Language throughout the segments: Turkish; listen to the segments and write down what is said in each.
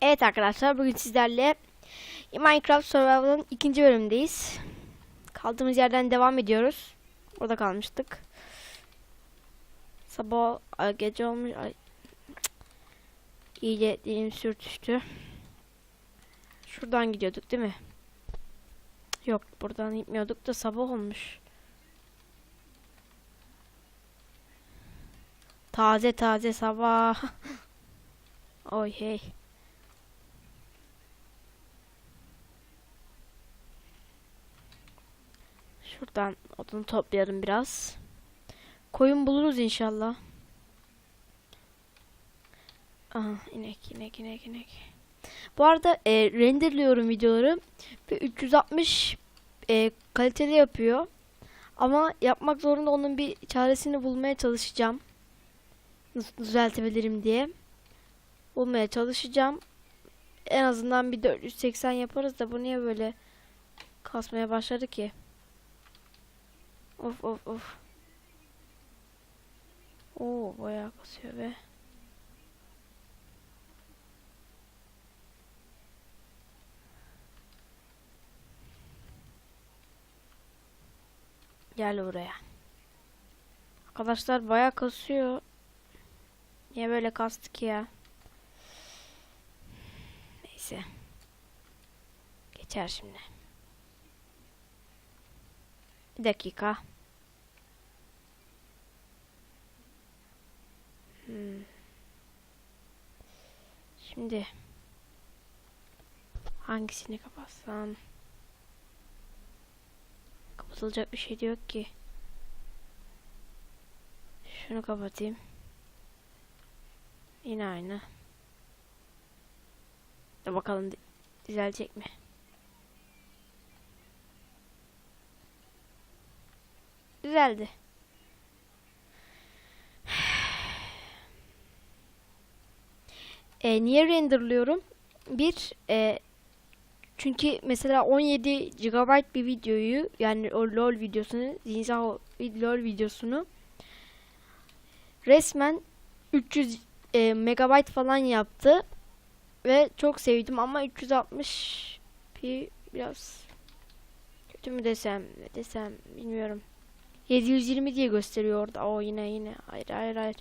Evet arkadaşlar bugün sizlerle Minecraft Survival'ın ikinci bölümündeyiz. Kaldığımız yerden devam ediyoruz. Orada kalmıştık. Sabah ay, gece olmuş. Ay. İyice dilim sürtüştü. Şuradan gidiyorduk değil mi? Yok buradan gitmiyorduk da sabah olmuş. Taze taze sabah. Oy hey. Şuradan odunu toplayalım biraz. Koyun buluruz inşallah. Aha inek inek inek inek. Bu arada e, renderliyorum videoları ve 360 e, kalitede yapıyor. Ama yapmak zorunda onun bir çaresini bulmaya çalışacağım. Nasıl düzeltebilirim diye. Bulmaya çalışacağım. En azından bir 480 yaparız da bu niye böyle kasmaya başladı ki? Of of of. Oo bayağı kasıyor be. Gel buraya. Arkadaşlar bayağı kasıyor. Niye böyle kastı ki ya? Neyse. Geçer şimdi. Bir dakika. Hmm. Şimdi hangisini kapatsam? Kapatılacak bir şey yok ki. Şunu kapatayım. Yine aynı. Da bakalım düzelecek mi? Düzeldi. E, niye renderlıyorum? Bir, e, çünkü mesela 17 GB bir videoyu yani o LoL videosunu, Zinza LoL videosunu resmen 300 e, megabayt falan yaptı ve çok sevdim ama 360 p biraz kötü mü desem desem bilmiyorum. 720 diye gösteriyor orada. O yine yine. Hayır hayır hayır.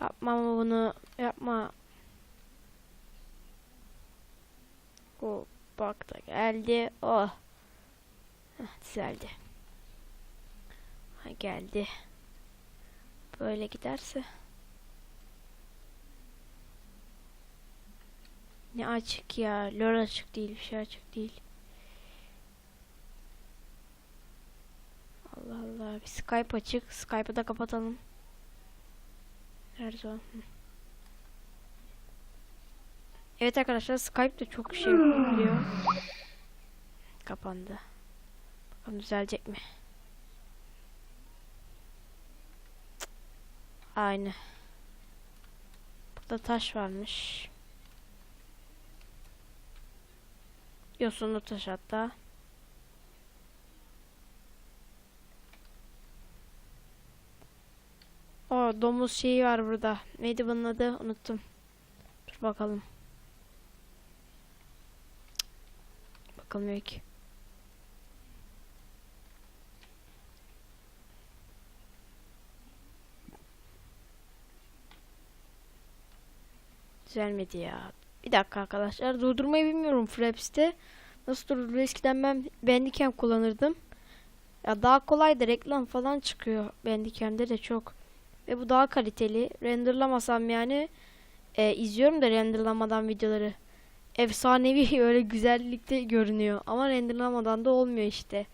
Yapma bunu. Yapma. O bak da geldi. Oh. Heh, düzeldi. Ha, geldi. Böyle giderse. Ne açık ya. Lol açık değil. Bir şey açık değil. Allah Allah. Bir Skype açık. Skype'ı da kapatalım. Her. Evet arkadaşlar Skype de çok şey biliyor. Kapandı. Bakalım düzelecek mi? Aynı. Burada taş varmış. Yosunlu taş hatta. Domuz şeyi var burada. Neydi bunun adı? Unuttum. Dur bakalım. Yok. ki. Düzelmedi ya. Bir dakika arkadaşlar. Durdurmayı bilmiyorum Fraps'te. Nasıl durdurulur? Eskiden ben Bandicam kullanırdım. Ya daha kolay da reklam falan çıkıyor Bandicam'de de çok. Ve bu daha kaliteli. Renderlamasam yani e, izliyorum da renderlamadan videoları. Efsanevi öyle güzellikte görünüyor. Ama renderlamadan da olmuyor işte.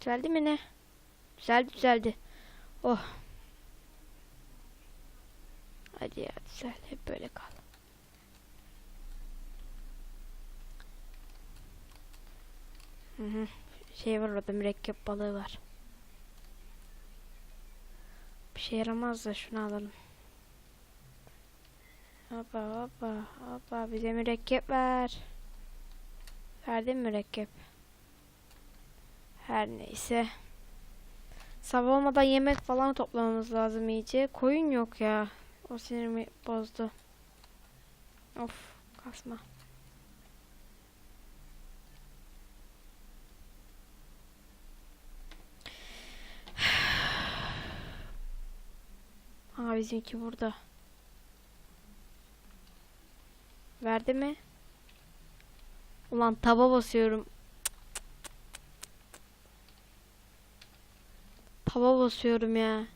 Düzeldi mi ne? Düzeldi düzeldi. Oh. Hadi ya düzel. Hep böyle kal. Hı hı. Şey var orada mürekkep balığı var. Bir şey yaramaz da şunu alalım. Hoppa hoppa hoppa bize mürekkep ver. Verdin mi mürekkep? Her neyse. Sabah olmadan yemek falan toplamamız lazım iyice. Koyun yok ya. O sinirimi bozdu. Of kasma. Aa bizimki burada. Verdi mi? Ulan taba basıyorum. Tava basıyorum ya.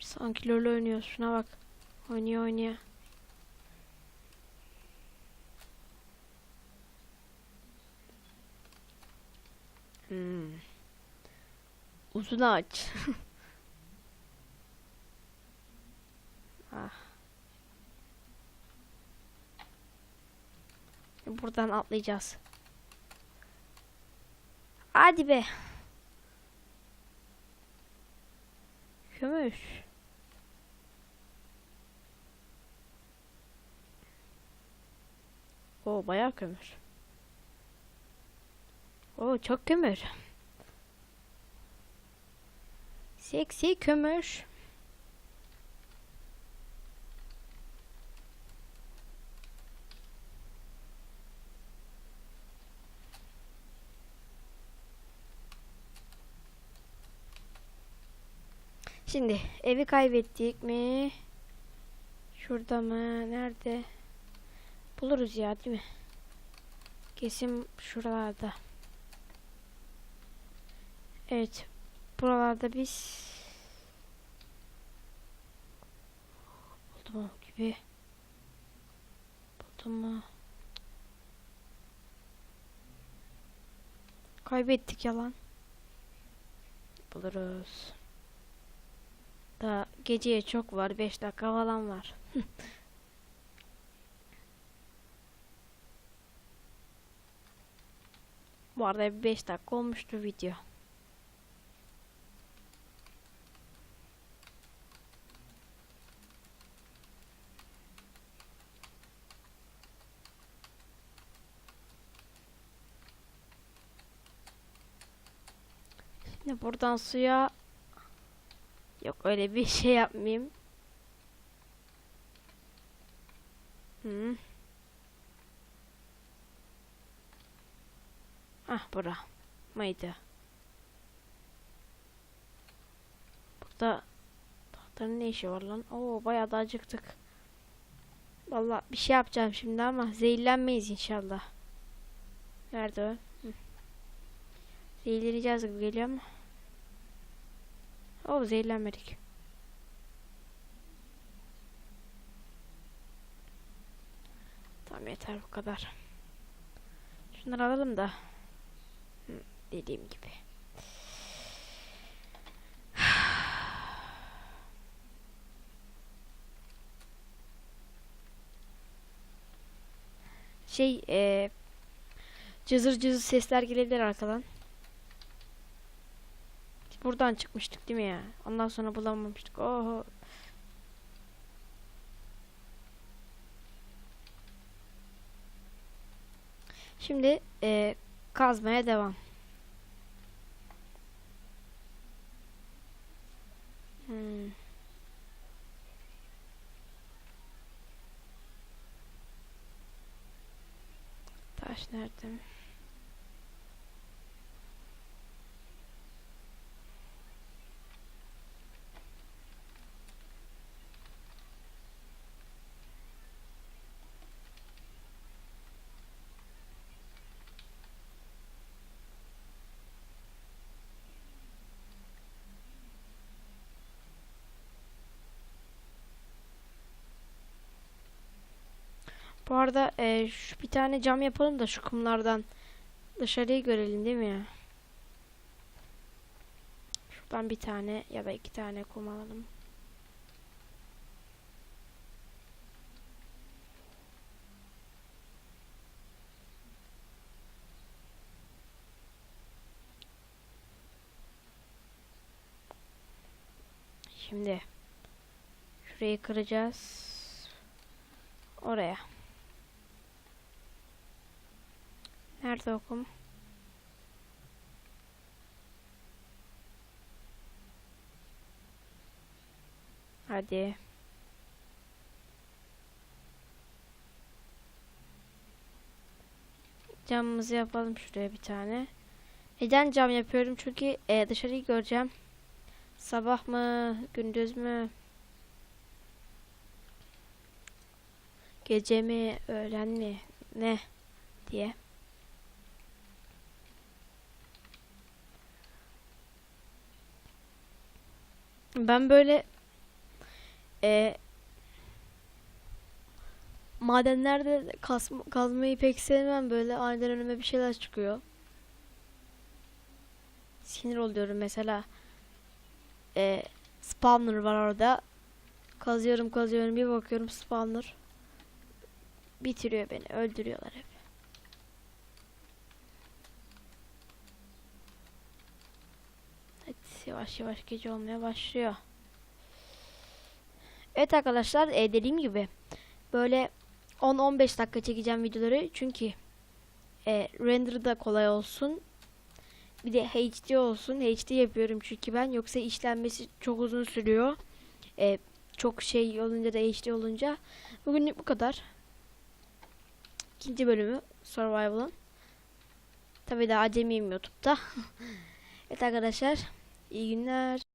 Sanki LoL oynuyoruz. Şuna bak. Oynuyor oynuyor. Hmm. Uzun ağaç. Buradan atlayacağız. Hadi be. Kömür. Oo bayağı kömür. Oo çok kömür. Seksi kömür. Şimdi evi kaybettik mi? Şurada mı? Nerede? Buluruz ya değil mi? Kesin şuralarda. Evet. Buralarda biz buldum gibi. Buldum mu? Kaybettik yalan. Buluruz. Daha geceye çok var. 5 dakika falan var. Bu arada 5 dakika olmuştu video. Şimdi buradan suya Yok öyle bir şey yapmayayım. Hı. Ah bura. Mıydı? Burada tahtanın ne işi var lan? Oo bayağı da acıktık. Vallahi bir şey yapacağım şimdi ama zehirlenmeyiz inşallah. Nerede o? Hı. Zehirleneceğiz gibi geliyor ama. Oh zehirlenmedik. Tamam yeter bu kadar. Şunları alalım da. Dediğim gibi. Şey e, cızır cızır sesler gelebilir arkadan. Buradan çıkmıştık değil mi ya? Ondan sonra bulamamıştık. Oho. Şimdi e, kazmaya devam. Hmm. Taş nerede? Bu arada e, şu bir tane cam yapalım da şu kumlardan dışarıyı görelim değil mi ya? Şuradan bir tane ya da iki tane kum alalım. Şimdi şurayı kıracağız. Oraya. Nerede okum? Hadi. Camımızı yapalım şuraya bir tane. Neden cam yapıyorum? Çünkü e, dışarıyı göreceğim. Sabah mı, gündüz mü? Gece mi, öğlen mi, ne diye. Ben böyle e, madenlerde kasma, kazmayı pek sevmem böyle aniden önüme bir şeyler çıkıyor. Sinir oluyorum mesela. E, spawner var orada. Kazıyorum kazıyorum bir bakıyorum spawner. Bitiriyor beni öldürüyorlar hep. Yavaş yavaş gece olmaya başlıyor. Evet arkadaşlar e, dediğim gibi böyle 10-15 dakika çekeceğim videoları çünkü e, render da kolay olsun. Bir de HD olsun. HD yapıyorum çünkü ben yoksa işlenmesi çok uzun sürüyor. E, çok şey olunca da HD olunca. Bugünlük bu kadar. İkinci bölümü Survival'ın. Tabii daha acemiyim YouTube'da. evet arkadaşlar iyi günler.